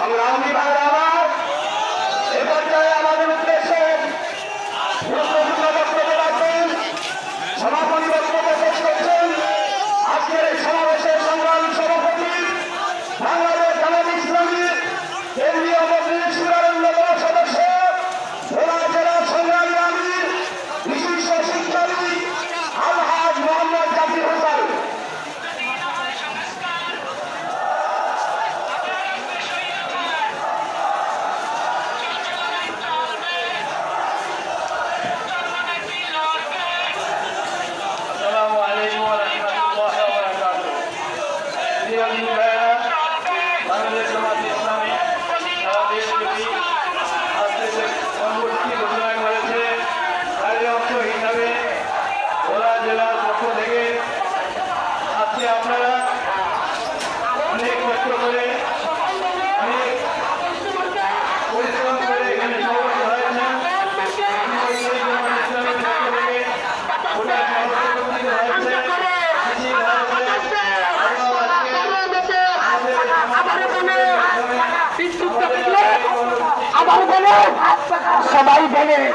সংগ্রামী ভাইরা الله সবাই হয়েছে